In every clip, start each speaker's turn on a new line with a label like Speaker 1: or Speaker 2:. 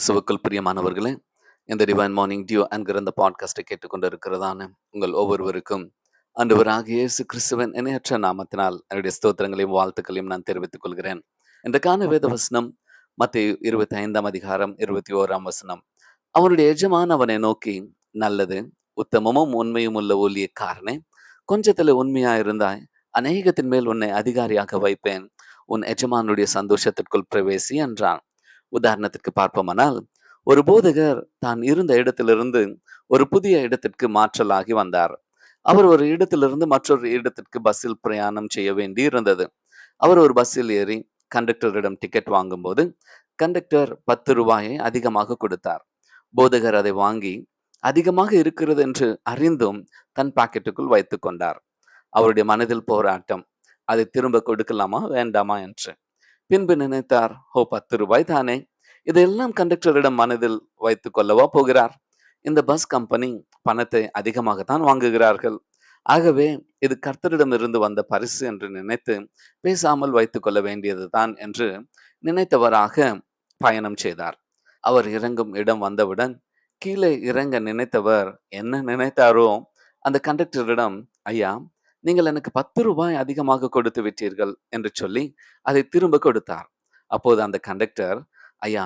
Speaker 1: கிறிஸ்துவுக்குள் பிரியமானவர்களே இந்த டிவைன் மார்னிங் டியூ என்கிற இந்த பாட்காஸ்டை கேட்டுக்கொண்டு இருக்கிறதான உங்கள் ஒவ்வொருவருக்கும் அன்றுவராக இயேசு கிறிஸ்துவன் இணையற்ற நாமத்தினால் என்னுடைய ஸ்தோத்திரங்களையும் வாழ்த்துக்களையும் நான் தெரிவித்துக் கொள்கிறேன். இன்றைக்கான வேத வசனம் மத்திய இருபத்தி ஐந்தாம் அதிகாரம் இருபத்தி ஓராம் வசனம். அவனுடைய எஜமான் அவனை நோக்கி நல்லது உத்தமமும் உண்மையும் உள்ள ஊழியக்காரனே கொஞ்சத்துல உண்மையா இருந்தாய் அநேகத்தின் மேல் உன்னை அதிகாரியாக வைப்பேன் உன் எஜமானுடைய சந்தோஷத்திற்குள் பிரவேசி என்றான். உதாரணத்திற்கு பார்ப்போமானால் ஒரு போதகர் தான் இருந்த இடத்திலிருந்து ஒரு புதிய இடத்திற்கு மாற்றலாகி வந்தார். அவர் ஒரு இடத்திலிருந்து மற்றொரு இடத்திற்கு பஸ்ஸில் பிரயாணம் செய்ய வேண்டி இருந்தது. அவர் ஒரு பஸ்ஸில் ஏறி கண்டக்டரிடம் டிக்கெட் வாங்கும்போது கண்டக்டர் பத்து ரூபாயை அதிகமாக கொடுத்தார். போதகர் அதை வாங்கி அதிகமாக இருக்கிறது என்று அறிந்தும் தன் பாக்கெட்டுக்குள் வைத்து கொண்டார். அவருடைய மனதில் போராட்டம் அதை திரும்ப கொடுக்கலாமா? வேண்டாமா? என்று. பின்பு நினைத்தார் ஓ பத்து ரூபாய் தானே! இதையெல்லாம் கண்டக்டரிடம் மனதில் வைத்துக் கொள்ளவா போகிறார்? இந்த பஸ் கம்பெனி பணத்தை அதிகமாகத்தான் வாங்குகிறார்கள். ஆகவே இது கர்த்தரிடம் இருந்து வந்த பரிசு என்று நினைத்து பேசாமல் வைத்துக் கொள்ள வேண்டியதுதான் என்று நினைத்தவராக பயணம் செய்தார். அவர் இறங்கும் இடம் வந்தவுடன் கீழே இறங்க நினைத்தவர் என்ன நினைத்தாரோ அந்த கண்டக்டரிடம் ஐயா நீங்கள் எனக்கு பத்து ரூபாய் அதிகமாக கொடுத்து விட்டீர்கள் என்று சொல்லி அதை திரும்ப கொடுத்தார். அப்போது அந்த கண்டக்டர் ஐயா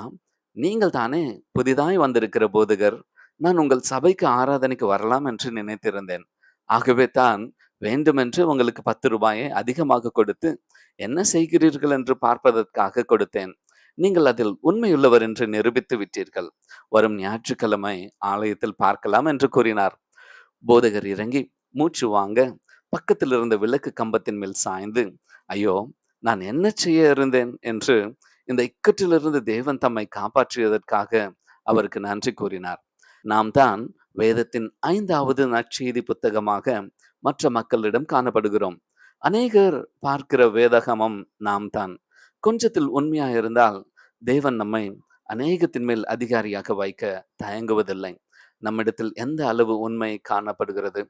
Speaker 1: நீங்கள் தானே புதிதாய் வந்திருக்கிற போதகர். நான் உங்கள் சபைக்கு ஆராதனைக்கு வரலாம் என்று நினைத்திருந்தேன். ஆகவே தான் வேண்டுமென்று உங்களுக்கு பத்து ரூபாயை அதிகமாக கொடுத்து என்ன செய்கிறீர்கள் என்று பார்ப்பதற்காக கொடுத்தேன். நீங்கள் அதில் உண்மையுள்ளவர் என்று நிரூபித்து விட்டீர்கள். வரும் ஞாயிற்றுக்கிழமை ஆலயத்தில் பார்க்கலாம் என்று கூறினார். போதகர் இறங்கி மூச்சு வாங்க பக்கத்தில் இருந்த விளக்கு கம்பத்தின் மேல் சாய்ந்து ஐயோ நான் என்ன செய்ய இருந்தேன்? என்று இந்த இக்கட்டிலிருந்து தேவன் தம்மை காப்பாற்றியதற்காக அவருக்கு நன்றி கூறினார். நாம் தான் வேதத்தின் ஐந்தாவது நற்செய்தி புத்தகமாக மற்ற மக்களிடம் காணப்படுகிறோம். அநேகர் பார்க்கிற வேதகமம் நாம் தான். கொஞ்சத்தில் உண்மையா இருந்தால் தேவன் நம்மை அநேகத்தின் மேல் அதிகாரியாக வைக்க தயங்குவதில்லை. நம்மிடத்தில் எந்த அளவு உண்மை காணப்படுகிறது?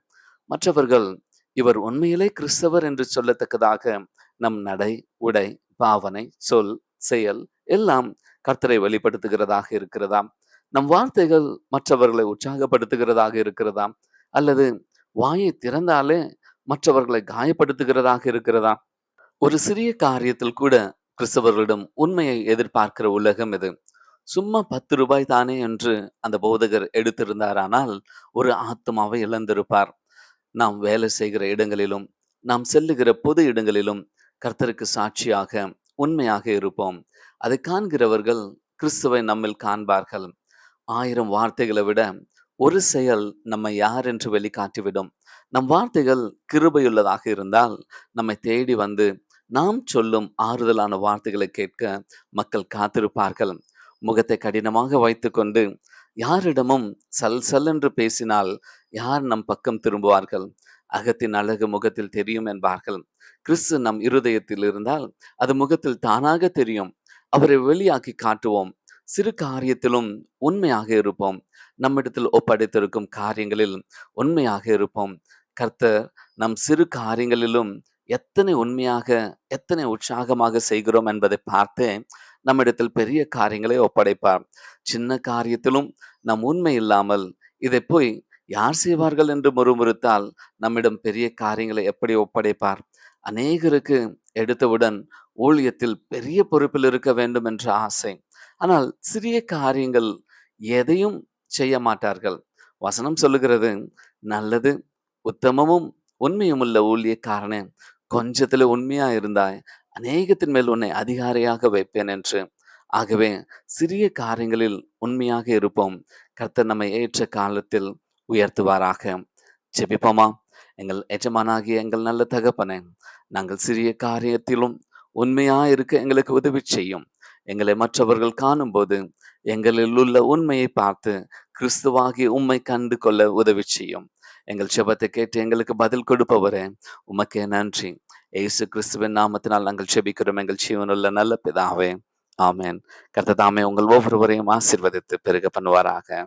Speaker 1: மற்றவர்கள் இவர் உண்மையிலே கிறிஸ்தவர் என்று சொல்லத்தக்கதாக நம் நடை உடை பாவனை சொல் செயல் எல்லாம் கர்த்தரை வெளிப்படுத்துகிறதாக இருக்கிறதா நம் வார்த்தைகள் மற்றவர்களை உற்சாகப்படுத்துகிறதாக இருக்கிறதா அல்லது வாயை திறந்தாலே மற்றவர்களை காயப்படுத்துகிறதாக இருக்கிறதா ஒரு சிறிய காரியத்தில் கூட கிறிஸ்தவர்களிடம் உண்மையை எதிர்பார்க்கிற உலகம் இது சும்மா பத்து ரூபாய் தானே என்று அந்த போதகர் எடுத்திருந்தாரானால் ஒரு ஆத்மாவை இழந்திருப்பார். நாம் வேலை செய்கிற இடங்களிலும் நாம் செல்லுகிற பொது இடங்களிலும் கர்த்தருக்கு சாட்சியாக உண்மையாக இருப்போம். அதை காண்கிறவர்கள் கிறிஸ்துவை நம்மில் காண்பார்கள். ஆயிரம் வார்த்தைகளை விட ஒரு செயல் நம்மை யார் என்று வெளிக்காட்டிவிடும். நம் வார்த்தைகள் கிருபையுள்ளதாக இருந்தால் நம்மை தேடி வந்து நாம் சொல்லும் ஆறுதலான வார்த்தைகளை கேட்க மக்கள் காத்திருப்பார்கள். முகத்தை கடினமாக வைத்துக்கொண்டு யாரிடமும் சல் சல் என்று பேசினால் யார் நம் பக்கம் திரும்புவார்கள்? அகத்தின் அழகு முகத்தில் தெரியும் என்பார்கள். கிறிஸ்து நம் இருதயத்தில் இருந்தால் அது முகத்தில் தானாக தெரியும். அவரை வெளியாக்கி காட்டுவோம். சிறு காரியத்திலும் உண்மையாக இருப்போம். நம்மிடத்தில் ஒப்படைத்திருக்கும் காரியங்களில் உண்மையாக இருப்போம். கர்த்தர் நம் சிறு காரியங்களிலும் எத்தனை உண்மையாக எத்தனை உற்சாகமாக செய்கிறோம் என்பதை பார்த்து நம்மிடத்தில் பெரிய காரியங்களை ஒப்படைப்பார். சின்ன காரியத்திலும் நம் உண்மை இல்லாமல் இதை போய் யார் செய்வார்கள் என்று முறுமுறுத்தால் நம்மிடம் பெரிய காரியங்களை எப்படி ஒப்படைப்பார்? அநேகருக்கு எடுத்தவுடன் ஊழியத்தில் பெரிய பொறுப்பில் இருக்க வேண்டும் என்ற ஆசை. ஆனால் சிறிய காரியங்கள் எதையும் செய்ய மாட்டார்கள். வசனம் சொல்லுகிறது நல்லது உத்தமமும் உண்மையும் உள்ள ஊழியக்காரனே கொஞ்சத்துல உண்மையா இருந்தாய் அநேகத்தின் மேல் உன்னை அதிகாரியாக வைப்பேன் என்று. ஆகவே சிறிய காரியங்களில் உண்மையாக இருப்போம். கர்த்தர் நம்மை ஏற்ற காலத்தில் உயர்த்துவாராக. ஜெபிப்போமா? எங்கள் எஜமானாகிய எங்கள் நல்ல தகப்பனே நாங்கள் சிறிய காரியத்திலும் உண்மையா இருக்க எங்களுக்கு உதவி செய்யும். எங்களை மற்றவர்கள் காணும்போது எங்களில் உள்ள உண்மையை பார்த்து கிறிஸ்துவாகி உண்மை கண்டு கொள்ள உதவி செய்யும். எங்கள் செபத்தை கேட்டு எங்களுக்கு பதில் கொடுப்பவரே உமக்கே நன்றி. ஏசு கிறிஸ்துவின் நாமத்தினால் நாங்கள் செபிக்கிறோம் எங்கள் ஜீவனுள்ள நல்ல பிதாவே ஆமேன். கர்த்ததாமே உங்கள் ஒவ்வொருவரையும் ஆசிர்வதித்து பெருக பண்ணுவாராக.